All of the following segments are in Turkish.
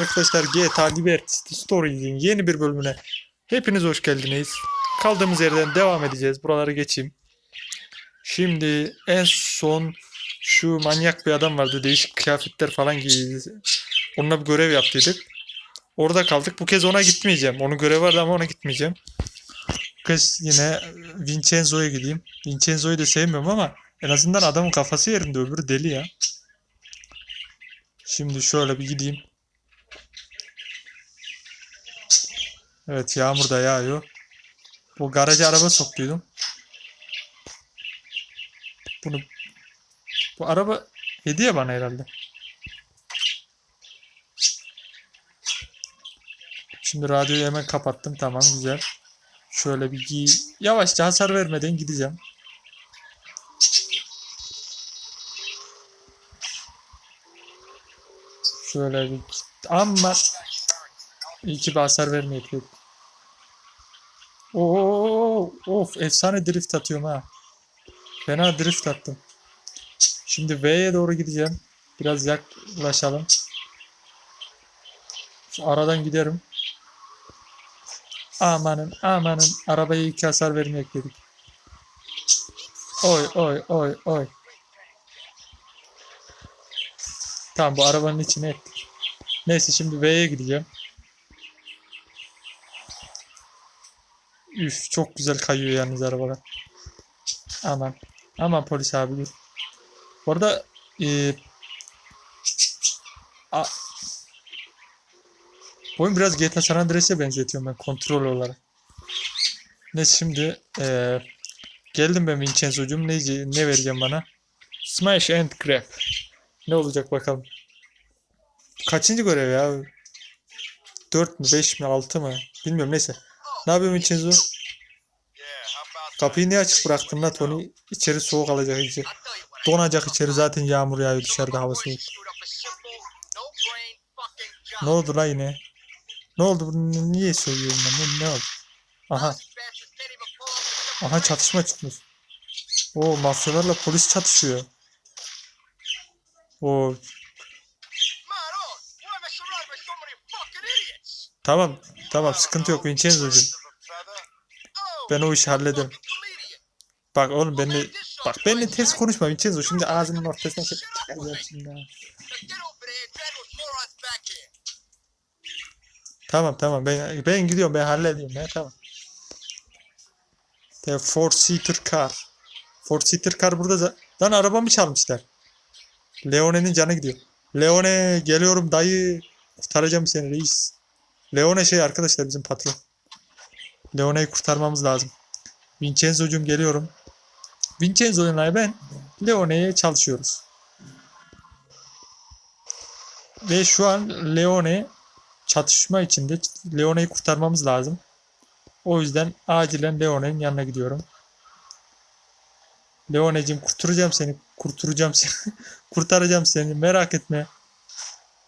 arkadaşlar GTA Liberty Stories'in yeni bir bölümüne hepiniz hoş geldiniz. Kaldığımız yerden devam edeceğiz. Buraları geçeyim. Şimdi en son şu manyak bir adam vardı. Değişik kıyafetler falan giydi. Onunla bir görev yaptıydık. Orada kaldık. Bu kez ona gitmeyeceğim. Onun görevi vardı ama ona gitmeyeceğim. Bu kez yine Vincenzo'ya gideyim. Vincenzo'yu da sevmiyorum ama en azından adamın kafası yerinde öbürü deli ya. Şimdi şöyle bir gideyim. Evet yağmur da yağıyor. Bu garaja araba soktuydum. Bunu bu araba hediye bana herhalde. Şimdi radyoyu hemen kapattım. Tamam güzel. Şöyle bir giy. Yavaşça hasar vermeden gideceğim. Şöyle bir ama iyi ki bir hasar vermeyip Oo, of efsane drift atıyorum ha. Fena drift attım. Şimdi V'ye doğru gideceğim. Biraz yaklaşalım. Şu aradan giderim. Amanın amanın arabaya iki hasar vermek dedik. Oy oy oy oy. Tamam bu arabanın içine ettik. Neyse şimdi V'ye gideceğim. Üf çok güzel kayıyor yalnız arabalar. Aman. Aman polis abi dur. Bu arada eee a, bu oyun biraz GTA San Andreas'e benzetiyorum ben kontrol olarak. Neyse şimdi eee geldim ben Vincenzo'cum. Ne, ne vereceğim bana? Smash and Grab. Ne olacak bakalım. Kaçıncı görev ya? 4 mü 5 mi 6 mı? Bilmiyorum neyse. Ne yapıyorsun Vincenzo? Kapıyı niye açık bıraktın la Tony? İçeri soğuk alacak iyice. Donacak içeri zaten yağmur yağıyor dışarıda hava soğuk. Ne oldu la yine? Ne oldu? Niye söylüyorum ben? Ne oldu? Aha. Aha çatışma çıkmış. O mafyalarla polis çatışıyor. O tamam tamam sıkıntı yok Vincenzo'cum. Ben o işi hallederim. Bak oğlum benimle bak benimle ters konuşma Vincenzo. Şimdi ağzının ortasına şey çıkaracağım şimdi. Tamam tamam ben ben gidiyorum ben hallediyorum ya tamam. The four seater car. Four seater car burada Lan arabamı çalmışlar. Leone'nin canı gidiyor. Leone geliyorum dayı. Kurtaracağım seni reis. Leone şey arkadaşlar bizim patron. Leone'yi kurtarmamız lazım. Vincenzo'cum geliyorum. Vincenzo'yla ben Leone'ye çalışıyoruz. Ve şu an Leone çatışma içinde. Leone'yi kurtarmamız lazım. O yüzden acilen Leone'nin yanına gidiyorum. Leone'cim kurtaracağım seni. Kurtaracağım seni. Kurtaracağım seni. Merak etme.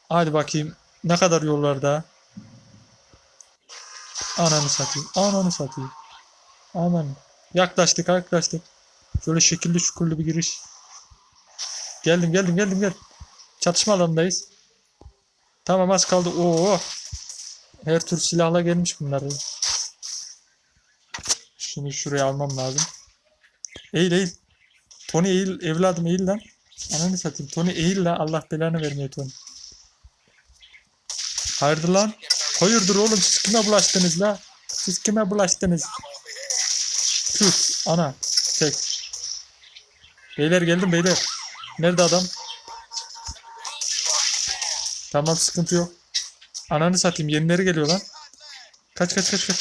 Hadi bakayım. Ne kadar yollarda? Ananı satayım. Ananı satayım. Aman. Yaklaştık yaklaştık. Şöyle şekilli şukurlu bir giriş. Geldim geldim geldim gel. Çatışma alanındayız. Tamam az kaldı. Oo. Her tür silahla gelmiş bunlar. Şunu şuraya almam lazım. Eğil eğil. Tony eğil evladım eğil lan. Ananı satayım. Tony eğil lan. Allah belanı vermiyor Tony. Hayırdır lan? Hayırdır oğlum siz kime bulaştınız la? Siz kime bulaştınız? Tüh ana çek. Beyler geldim beyler. Nerede adam? Tamam sıkıntı yok. Ananı satayım yenileri geliyor lan. Kaç kaç kaç kaç.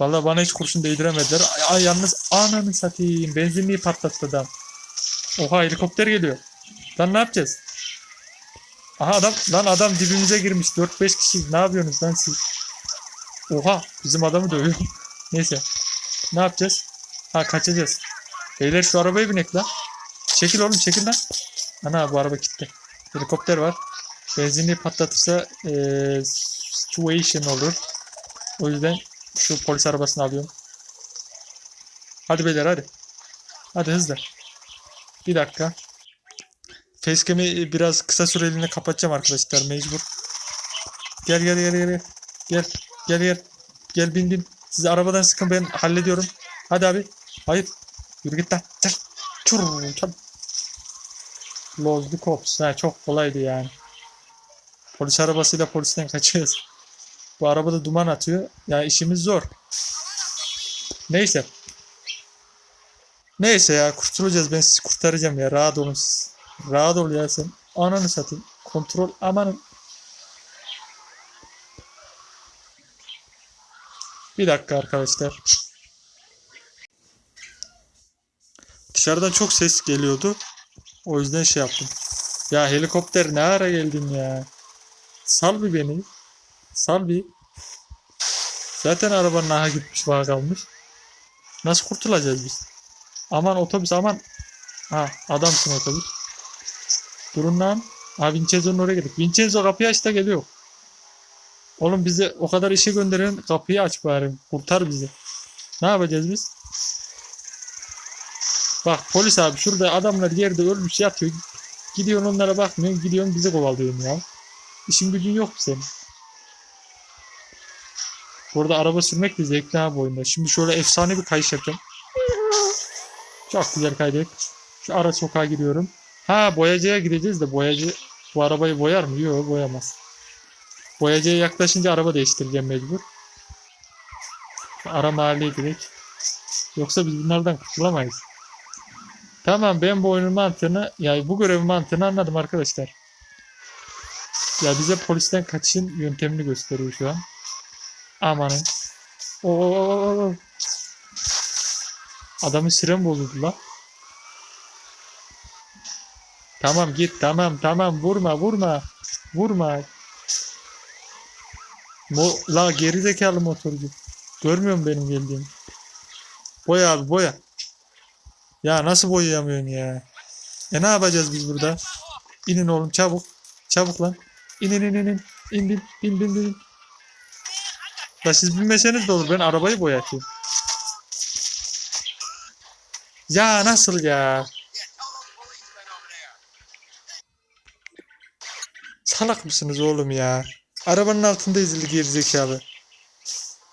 Vallahi bana hiç kurşun değdiremediler. Ay, ay yalnız ananı satayım. Benzinliği patlattı adam. Oha helikopter geliyor. Lan ne yapacağız? Aha adam lan adam dibimize girmiş. 4-5 kişi. Ne yapıyorsunuz lan siz? Oha bizim adamı dövüyor. Neyse. Ne yapacağız? Ha kaçacağız. Beyler şu arabaya binek lan. Çekil oğlum çekil lan. Ana bu araba gitti. Helikopter var. Benzinliği patlatırsa eee situation olur. O yüzden şu polis arabasını alıyorum. Hadi beyler hadi. Hadi hızlı. Bir dakika. Facecam'i biraz kısa süreliğine kapatacağım arkadaşlar mecbur. Gel gel gel gel. Gel gel gel. Gel bin bin. Siz arabadan sıkın ben hallediyorum. Hadi abi. Hayır. Yürü git lan. Gel. Çur. Lose the cops. Ha, çok kolaydı yani. Polis arabasıyla polisten kaçıyoruz. Bu arabada duman atıyor. Ya işimiz zor. Neyse. Neyse ya kurtulacağız. Ben sizi kurtaracağım ya. Rahat olun siz. Rahat ol ya sen. Ananı satayım. Kontrol amanın. Bir dakika arkadaşlar. Dışarıdan çok ses geliyordu. O yüzden şey yaptım. Ya helikopter ne ara geldin ya? Sal bir beni. Sal bir. Zaten arabanın aha gitmiş var kalmış. Nasıl kurtulacağız biz? Aman otobüs aman. Ha adamsın otobüs. Durun lan. Ha Vincenzo'nun oraya gittik. Vincenzo kapıyı aç da geliyor. Oğlum bizi o kadar işe gönderen kapıyı aç bari. Kurtar bizi. Ne yapacağız biz? Bak polis abi şurada adamlar yerde ölmüş yatıyor. Gidiyorsun onlara bakmıyorsun. Gidiyorsun bizi kovalıyorsun ya. İşin gücün yok mu senin? Burada araba sürmek de zevkli ha oyunda. Şimdi şöyle efsane bir kayış yapacağım. Çok güzel kaydık. Şu ara sokağa giriyorum. Ha boyacıya gideceğiz de boyacı bu arabayı boyar mı? Yok boyamaz. Boyacıya yaklaşınca araba değiştireceğim mecbur. Ara mahalleye gidelim. Yoksa biz bunlardan kurtulamayız. Tamam ben bu oyunun mantığını yani bu görevin mantığını anladım arkadaşlar. Ya bize polisten kaçışın yöntemini gösteriyor şu an. Amanın. Oo. Adamın siren bozuldu lan. Tamam git tamam tamam vurma vurma. Vurma. Mo la geri zekalı motorcu. Görmüyor musun benim geldiğimi? Boya abi boya. Ya nasıl boyayamıyorsun ya? E ne yapacağız biz burada? İnin oğlum çabuk. Çabuk lan. İn in in in in. İn bin bin bin bin. Ya siz binmeseniz de olur. Ben arabayı boyatayım. Ya nasıl ya? Salak mısınız oğlum ya? Arabanın altında ezildi gerizekalı.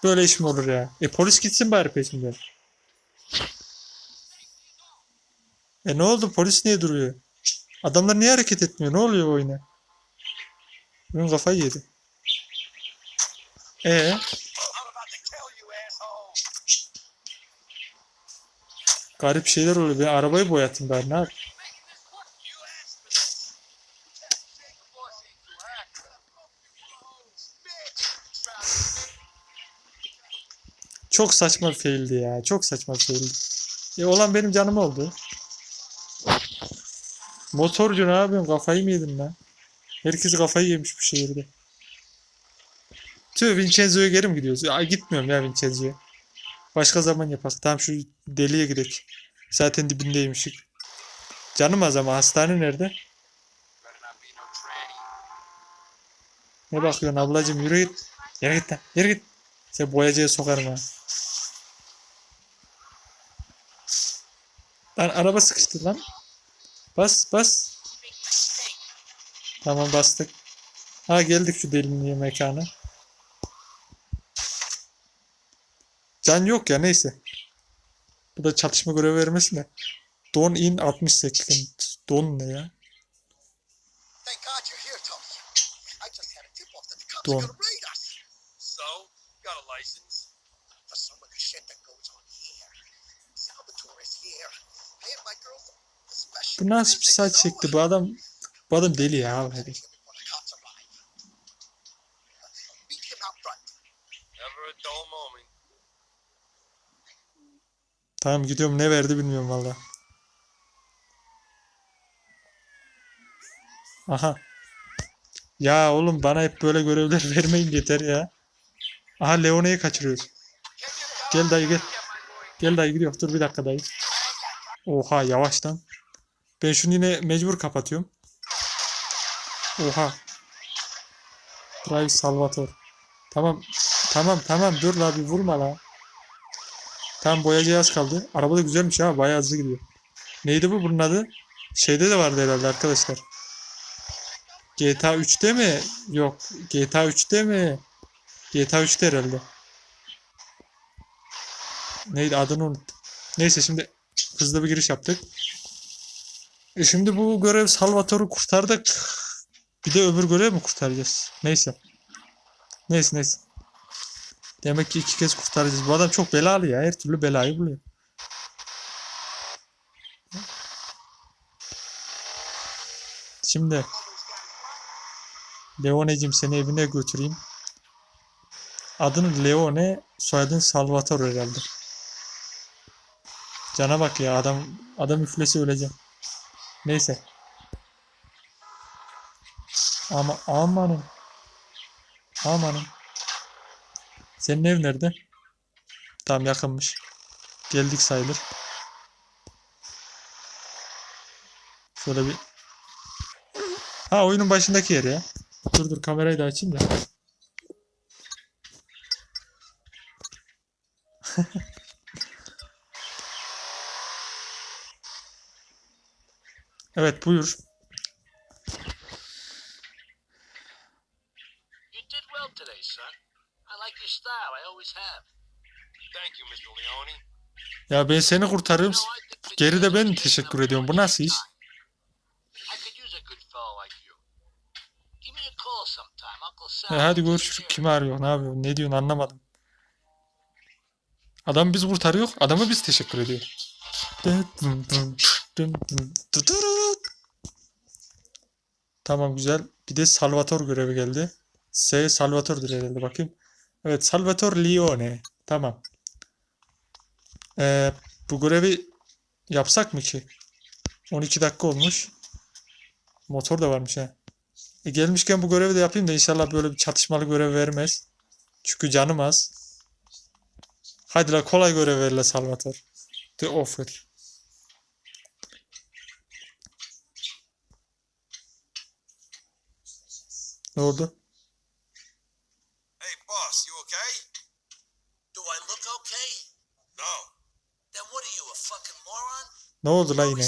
Böyle iş mi olur ya? E polis gitsin bari peşinden. E ne oldu? Polis niye duruyor? Adamlar niye hareket etmiyor? Ne oluyor bu oyuna? Benim kafayı yedi. E garip şeyler oluyor. Ben arabayı boyatayım bari. Ne yapayım? Çok saçma bir ya. Çok saçma bir. E olan benim canım oldu. Motorcu ne yapıyorsun? Kafayı mı yedin lan? Herkes kafayı yemiş bu şehirde. Tüh Vincenzo'ya geri mi gidiyoruz? Ya gitmiyorum ya Vincenzo'ya. Başka zaman yaparız. Tamam şu deliye gidelim. Zaten dibindeymişik. Canım az ama hastane nerede? Ne bakıyorsun ablacım yürü git. Yürü git lan yürü git. Sen boyacıya sokarım ha. Lan araba sıkıştı lan. Bas bas. Tamam bastık. Ha geldik şu derinliğe mekana. Can yok ya neyse. Bu da çatışma görevi vermesin de. Don in 60 second. Don ne ya? Thank Got a license. for some of the shit that goes on here. Salvatore is here. I have my girl a special. Bu nasıl bir saç çekti bu adam? Bu adam deli ya. Moment. Tamam gidiyorum ne verdi bilmiyorum valla. Aha. Ya oğlum bana hep böyle görevler vermeyin yeter ya. Aha Leone'yi kaçırıyoruz. Gel dayı gel. Gel dayı gidiyor. Dur bir dakika dayı. Oha yavaştan. Ben şunu yine mecbur kapatıyorum. Oha. Drive Salvatore. Tamam. Tamam tamam dur la bir vurma la. Tamam boyacı az kaldı. Araba da güzelmiş ha bayağı hızlı gidiyor. Neydi bu bunun adı? Şeyde de vardı herhalde arkadaşlar. GTA 3'te mi? Yok. GTA 3'te mi? GTA 3'te herhalde. Neydi adını unuttum. Neyse şimdi hızlı bir giriş yaptık. E şimdi bu görev Salvatore'u kurtardık. Bir de öbür görev mi kurtaracağız? Neyse. Neyse neyse. Demek ki iki kez kurtaracağız. Bu adam çok belalı ya. Her türlü belayı buluyor. Şimdi Leone'cim seni evine götüreyim. Adın Leone, soyadın Salvatore herhalde. Cana bak ya adam adam üflesi öleceğim. Neyse. Ama amanın. Amanın. Senin ev nerede? Tam yakınmış. Geldik sayılır. Şöyle bir Ha oyunun başındaki yer ya. Dur dur kamerayı da açayım da. evet buyur. You did well today, son. I like your style. I always have. Thank you, Mr. Leone. Ya ben seni for Geri de ben teşekkür ediyorum. Bu nasıl iş? E hadi görüşürüz. Kimi arıyor? Ne yapıyor? Ne diyorsun anlamadım. Adam biz kurtarıyor. Adama biz teşekkür ediyor. Tamam güzel. Bir de Salvator görevi geldi. S Salvator'dur herhalde bakayım. Evet Salvator Leone. Tamam. Ee, bu görevi yapsak mı ki? 12 dakika olmuş. Motor da varmış ha. E gelmişken bu görevi de yapayım da inşallah böyle bir çatışmalı görev vermez. Çünkü canım az. Hadi la kolay görev ver la Salvatore. The offer. Ne oldu? Hey, boss, you okay? Do I look okay? No. Then what are you, a fucking moron? Ne oldu la yine?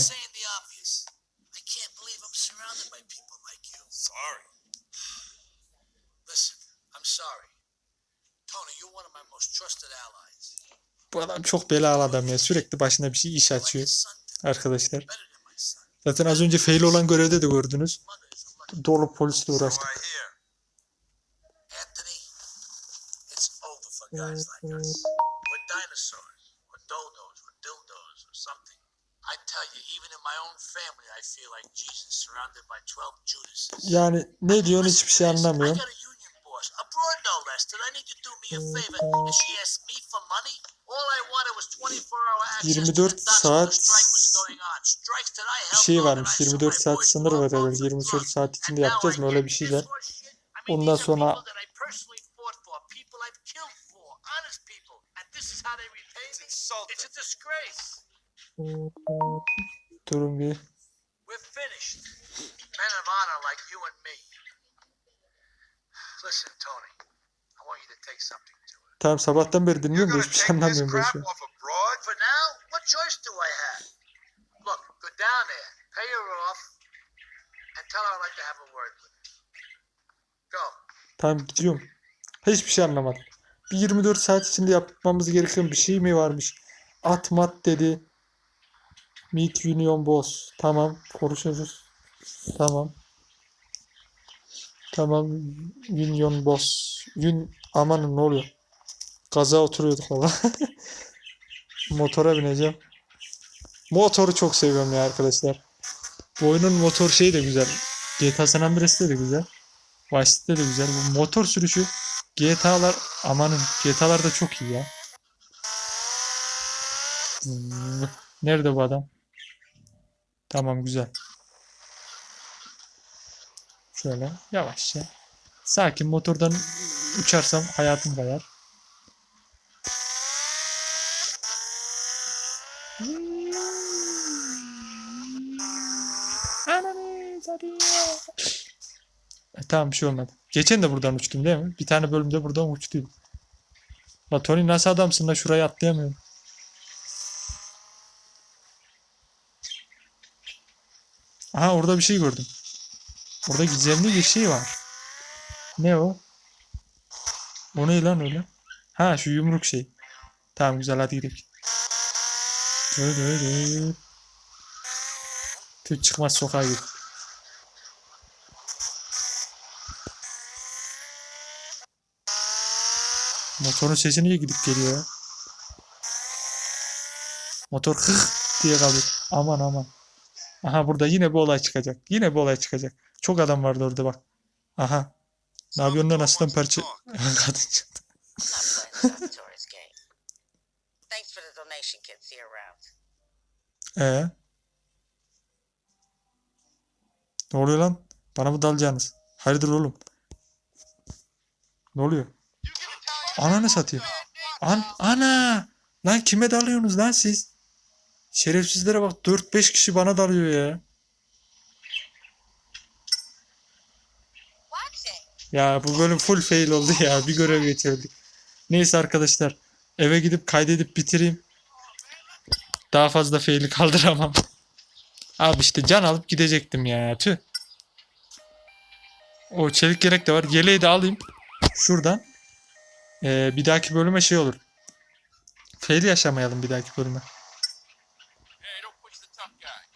Bu adam çok belalı adam ya. Sürekli başına bir şey iş açıyor arkadaşlar. Zaten az önce fail olan görevde de gördünüz. Dolu polisle uğraştık. I hear. Anthony, it's over for guys like us. We're dinosaurs, or dodos, or dildos, or something. I tell you, even in my own family, I feel like Jesus surrounded by 12 Judases. Yani ne diyorsun hiçbir şey anlamıyorum. Got a union boss, abroad no less, that I need to do me a favor, and she asked me for money. All I wanted was 24-hour access to 24 the docks when saat the strike was going on. Strikes that I Bir helped şey varmış. and I saw 24 my saat sınır var herhalde. off the 24 truck. saat içinde now yapacağız I mı? Öyle get bir şey this şeyler. horse shit. I mean, Ondan these are sonra people that I personally fought for, people I've killed for, honest people. And this is how they repay It's me? insulting. It's a disgrace. durun bir. We're finished. Men of honor like you and me. Listen, Tony, I want you to take something. Tamam sabahtan beri dinliyorum da hiçbir şey anlamıyorum ben şu an. Tamam gidiyorum. Hiçbir şey anlamadım. Bir 24 saat içinde yapmamız gereken bir şey mi varmış? At mat dedi. Meet Union Boss. Tamam konuşuruz. Tamam. Tamam Union Boss. Yun amanın ne oluyor? Gaza oturuyorduk valla. Motora bineceğim. Motoru çok seviyorum ya arkadaşlar. Bu oyunun motor şeyi de güzel. GTA San Andreas'te de güzel. Vice City'de de güzel. Bu motor sürüşü GTA'lar amanın GTA'lar da çok iyi ya. Zıv. Nerede bu adam? Tamam güzel. Şöyle yavaşça. Sakin motordan uçarsam hayatım kayar. Ananı satayım. E, tamam bir şey olmadı. Geçen de buradan uçtum değil mi? Bir tane bölümde buradan uçtuydum. La Tony nasıl adamsın la şurayı atlayamıyorum. Aha orada bir şey gördüm. Orada gizemli bir şey var. Ne o? O ne lan öyle? Ha şu yumruk şey. Tamam güzel hadi gidelim. Tüy çıkmaz sokağa git. Motorun sesi niye gidip geliyor ya? Motor hıh diye kalıyor. Aman aman. Aha burada yine bir olay çıkacak. Yine bir olay çıkacak. Çok adam vardı orada bak. Aha. Ne yapıyorsun lan aslan parça? Kadın çıktı. Ee? Ne oluyor lan? Bana mı dalacaksınız? Hayırdır oğlum? Ne oluyor? Ananı satayım. An ana! Lan kime dalıyorsunuz lan siz? Şerefsizlere bak 4-5 kişi bana dalıyor ya. Ya bu bölüm full fail oldu ya. Bir görev geçirdik. Neyse arkadaşlar. Eve gidip kaydedip bitireyim. Daha fazla fail'i kaldıramam. Abi işte can alıp gidecektim ya. Tüh. O çelik gerek de var. Yeleği de alayım. Şuradan. Ee, bir dahaki bölüme şey olur. Fail yaşamayalım bir dahaki bölüme.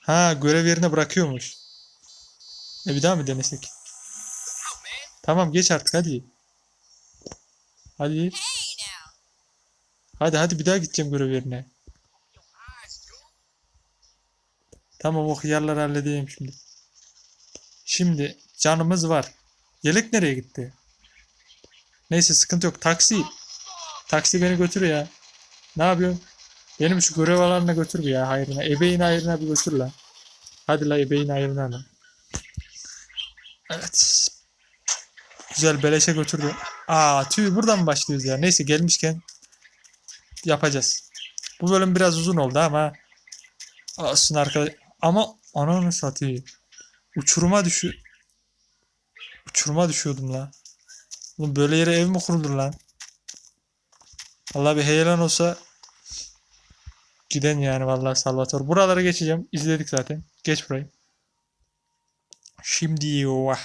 Ha görev yerine bırakıyormuş. E bir daha mı denesek? Tamam geç artık hadi. Hadi. Hadi hadi bir daha gideceğim görev yerine. Tamam o hıyarları halledeyim şimdi. Şimdi canımız var. Yelek nereye gitti? Neyse sıkıntı yok. Taksi. Taksi beni götür ya. Ne yapıyorsun? Benim şu görev alanına götür ya hayrına. Ebeğin hayrına bir götür la. Hadi la ebeğin hayrına la. Evet. Güzel beleşe götürdü. Aa tüy buradan mı başlıyoruz ya? Neyse gelmişken yapacağız. Bu bölüm biraz uzun oldu ama olsun arkadaş. Ama ananı satayım. Uçuruma düşü Uçuruma düşüyordum la. Oğlum böyle yere ev mi kurulur lan? Vallahi bir heyelan olsa giden yani vallahi Salvatore. Buralara geçeceğim. İzledik zaten. Geç burayı. Şimdi vah.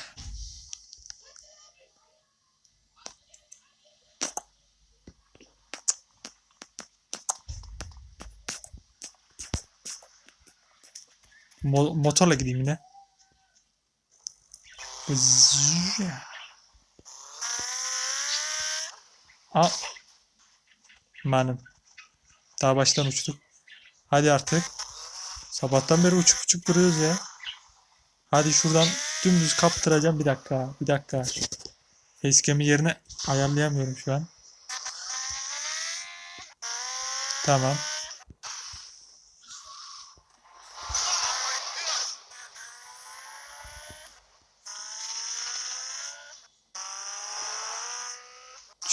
Mo- motorla gideyim yine. Zzz. Aa. Manım. Daha baştan uçtuk. Hadi artık. Sabahtan beri uçup uçup duruyoruz ya. Hadi şuradan dümdüz kaptıracağım. Bir dakika. Bir dakika. Facecam'i yerine ayarlayamıyorum şu an. Tamam.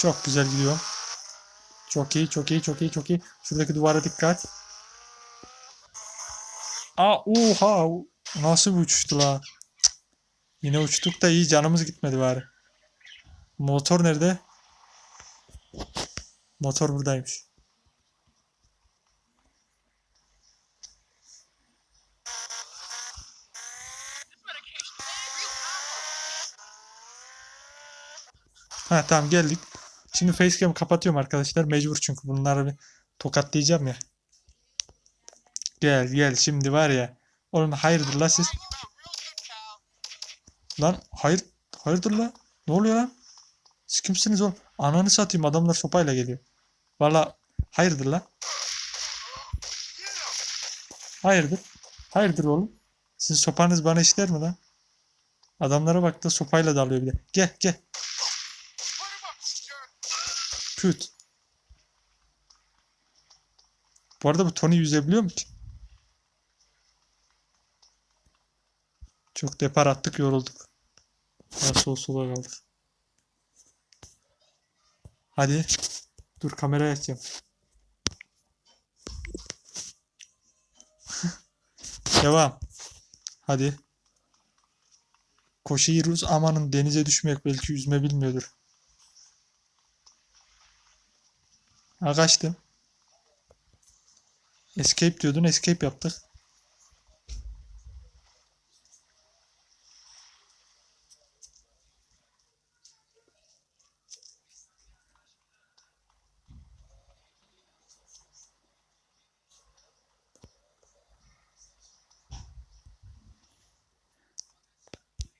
Çok güzel gidiyor. Çok iyi, çok iyi, çok iyi, çok iyi. Şuradaki duvara dikkat. Aa, oha! Nasıl uçuştu la? Yine uçtuk da iyi, canımız gitmedi bari. Motor nerede? Motor buradaymış. Ha tamam geldik. Şimdi facecam'ı kapatıyorum arkadaşlar. Mecbur çünkü bunları bir tokatlayacağım ya. Gel gel şimdi var ya. Oğlum hayırdır la siz? Lan hayır hayırdır la? Ne oluyor lan? Siz kimsiniz oğlum? Ananı satayım adamlar sopayla geliyor. Valla hayırdır la? Hayırdır? Hayırdır oğlum? Sizin sopanız bana işler mi lan? Adamlara bak da sopayla dalıyor bir de. Gel gel. Küt. Bu arada bu Tony yüzebiliyor mu ki? Çok depar attık yorulduk. Biraz sol sola kaldık. Hadi. Dur kamerayı açacağım. Devam. Hadi. Koşuyoruz amanın denize düşmek belki yüzme bilmiyordur. Ha kaçtı. Escape diyordun. Escape yaptık.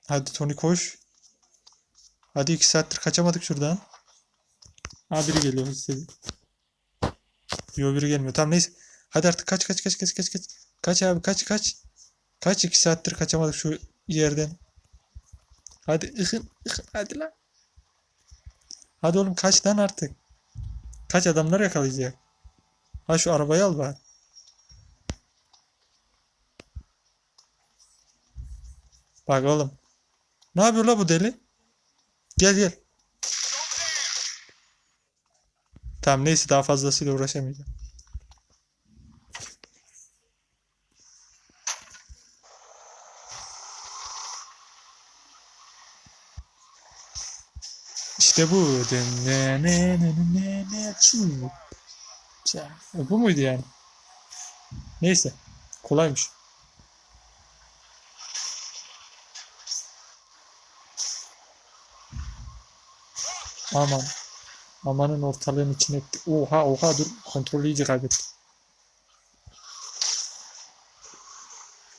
Hadi Tony koş. Hadi 2 saattir kaçamadık şuradan. Ha biri geliyor. Hissediyorum. Yo biri gelmiyor. Tamam neyse. Hadi artık kaç kaç kaç kaç kaç kaç. Kaç abi kaç kaç. Kaç iki saattir kaçamadık şu yerden. Hadi ıhın ıhın hadi lan. Hadi oğlum kaç lan artık. Kaç adamlar yakalayacak. Ha şu arabayı al bari. Bak oğlum. Ne yapıyor la bu deli? Gel gel. Tamam neyse daha fazlasıyla uğraşamayacağım. İşte bu. Ne ne ne ne ne Bu muydu yani? Neyse. Kolaymış. Aman. Amanın ortalığın içine. Oha oha dur. Kontrolü iyice kaybettim.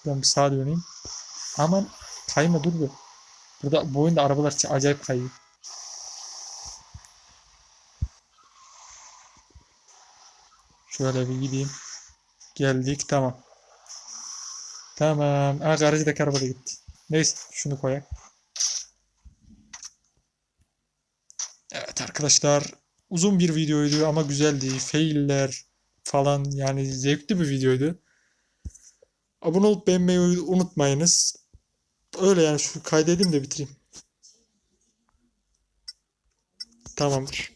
Ben bir sağa döneyim. Aman kayma dur bir. Burada bu oyunda arabalar acayip kayıyor. Şöyle bir gideyim. Geldik tamam. Tamam. Aa garajdaki araba da gitti. Neyse şunu koyak. Arkadaşlar uzun bir videoydu ama güzeldi. Failler falan yani zevkli bir videoydu. Abone olup beğenmeyi unutmayınız. Öyle yani şu kaydedeyim de bitireyim. Tamamdır.